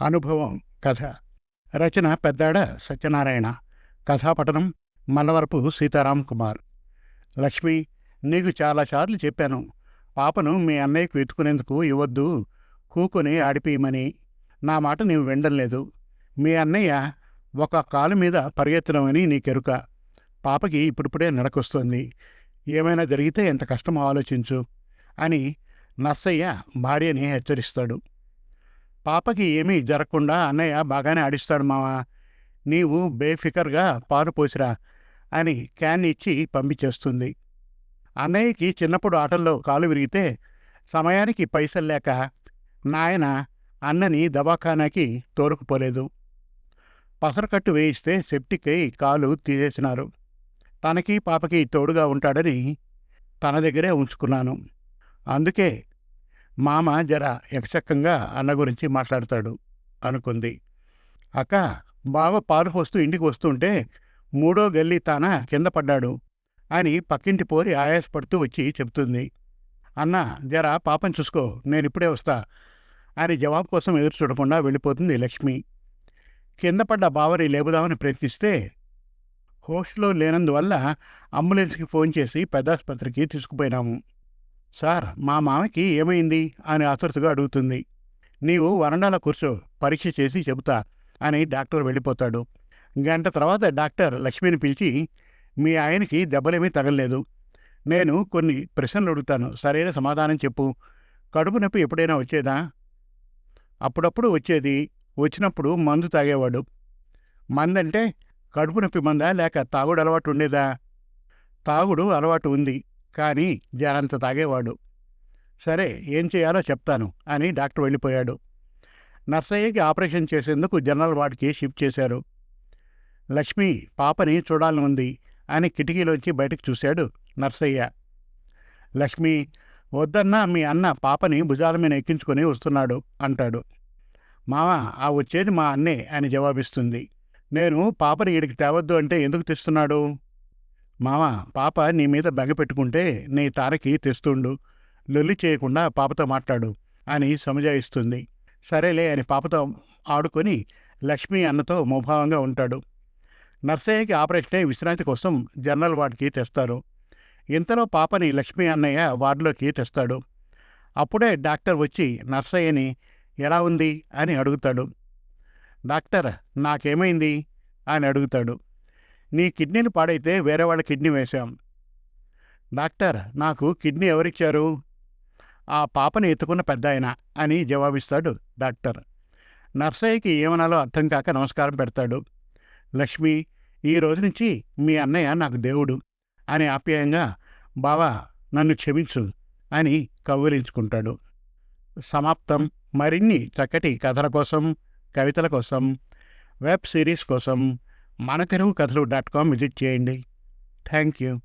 అనుభవం కథ. రచన పెద్దాడ సత్యనారాయణ. కథాపటనం మల్లవరపు సీతారాం కుమార్. లక్ష్మి నీకు చాలాసార్లు చెప్పాను. పాపను మీ అన్నయ్యకు వెతుకునేందుకు ఇవ్వద్దు కూకొని ఆడిపియమని నా మాట నీవు వినడం లేదు. మీ అన్నయ్య ఒక కాలు మీద పరిగెత్తడమని నీకెరుక పాపకి ఇప్పుడిప్పుడే నడకొస్తుంది. ఏమైనా జరిగితే ఎంత కష్టమో ఆలోచించు అని నర్సయ్య భార్యని హెచ్చరిస్తాడు. పాపకి ఏమీ జరగకుండా అన్నయ్య బాగానే ఆడిస్తాడు మావా. నీవు బేఫికర్గా పాలు పోసిరా అని క్యాన్ ఇచ్చి పంపించేస్తుంది. అన్నయ్యకి చిన్నప్పుడు ఆటల్లో కాలు విరిగితే సమయానికి పైసలు లేక నాయన అన్నని దవాఖానాకి తోలుకుపోలేదు పసరకట్టు వేయిస్తే సెప్టిక్ అయి కాలు తీసేసినారు. తనకి పాపకి తోడుగా ఉంటాడని తన దగ్గరే ఉంచుకున్నాను. అందుకే మామ జర ఎకచక్కంగా అన్న గురించి మాట్లాడతాడు అనుకుంది. అక్క బావ పాలు పోస్తూ ఇంటికి వస్తుంటే మూడో గల్లీ తాన కింద పడ్డాడు అని పక్కింటి పోరి ఆయాసపడుతూ వచ్చి చెప్తుంది అన్న జర పాపం చూసుకో నేనిప్పుడే వస్తా అని జవాబు కోసం ఎదురు చూడకుండా వెళ్ళిపోతుంది లక్ష్మి. కింద పడ్డ బావని లేపుదామని ప్రయత్నిస్తే హోస్ట్లో లేనందువల్ల అంబులెన్స్కి ఫోన్ చేసి పెద్దాసుపత్రికి తీసుకుపోయినాము. సార్ మా మామకి ఏమైంది? అని ఆతృతగా అడుగుతుంది. నీవు వరండాలో కూర్చో పరీక్ష చేసి చెబుతా అని డాక్టర్ వెళ్ళిపోతాడు. గంట తర్వాత డాక్టర్ లక్ష్మిని పిలిచి మీ ఆయనకి దెబ్బలేమీ తగలలేదు. నేను కొన్ని ప్రశ్నలు అడుగుతాను. సరైన సమాధానం చెప్పు. కడుపు నొప్పి ఎప్పుడైనా వచ్చేదా? అప్పుడప్పుడు వచ్చేది. వచ్చినప్పుడు మందు తాగేవాడు. మందంటే కడుపు నొప్పి మందా? లేక తాగుడు అలవాటు ఉండేదా? తాగుడు అలవాటు ఉంది. కానీ జనంత తాగేవాడు. సరే ఏం చేయాలో చెప్తాను అని డాక్టర్ వెళ్ళిపోయాడు. నర్సయ్యకి ఆపరేషన్ చేసేందుకు జనరల్ వార్డ్కి షిఫ్ట్ చేశారు. లక్ష్మి పాపని చూడాలని ఉంది అని కిటికీలోంచి బయటకు చూశాడు నర్సయ్య. లక్ష్మి వద్దన్నా మీ అన్న పాపని భుజాల మీద ఎక్కించుకొని వస్తున్నాడు అంటాడు. మామ ఆ వచ్చేది మా అన్నే అని జవాబిస్తుంది. నేను పాపని ఇడికి తేవద్దు అంటే ఎందుకు తెస్తున్నాడు? మామ పాప నీ మీద బెగ పెట్టుకుంటే నీ తారకి తెస్తుండు. లొల్లి చేయకుండా పాపతో మాట్లాడు అని సమజాయిస్తుంది సరేలే అని పాపతో ఆడుకొని లక్ష్మి అన్నతో ముభావంగా ఉంటాడు. నర్సయ్యకి ఆపరేషనే విశ్రాంతి కోసం జనరల్ వార్డుకి తెస్తారు. ఇంతలో పాపని లక్ష్మి అన్నయ్య వార్డులోకి తెస్తాడు. అప్పుడే డాక్టర్ వచ్చి నర్సయ్యని ఎలా ఉంది? అని అడుగుతాడు. డాక్టర్ నాకేమైంది? అని అడుగుతాడు. నీ కిడ్నీలు పాడైతే వేరే వాళ్ళ కిడ్నీ వేశాం. డాక్టర్ నాకు కిడ్నీ ఎవరిచ్చారు? ఆ పాపని ఎత్తుకున్న పెద్ద అని జవాబిస్తాడు డాక్టర్. నర్సయ్యకి ఏమనాలో అర్థం కాక నమస్కారం పెడతాడు. లక్ష్మి ఈ రోజు నుంచి మీ అన్నయ్య నాకు దేవుడు అని ఆప్యాయంగా బావా నన్ను క్షమించు అని కౌగిలించుకుంటాడు. సమాప్తం. మరిన్ని చక్కటి కథల కోసం కవితల కోసం వెబ్ సిరీస్ కోసం మన తెలుగు కథలు డాట్ కామ్ విజిట్ చేయండి. Thank you.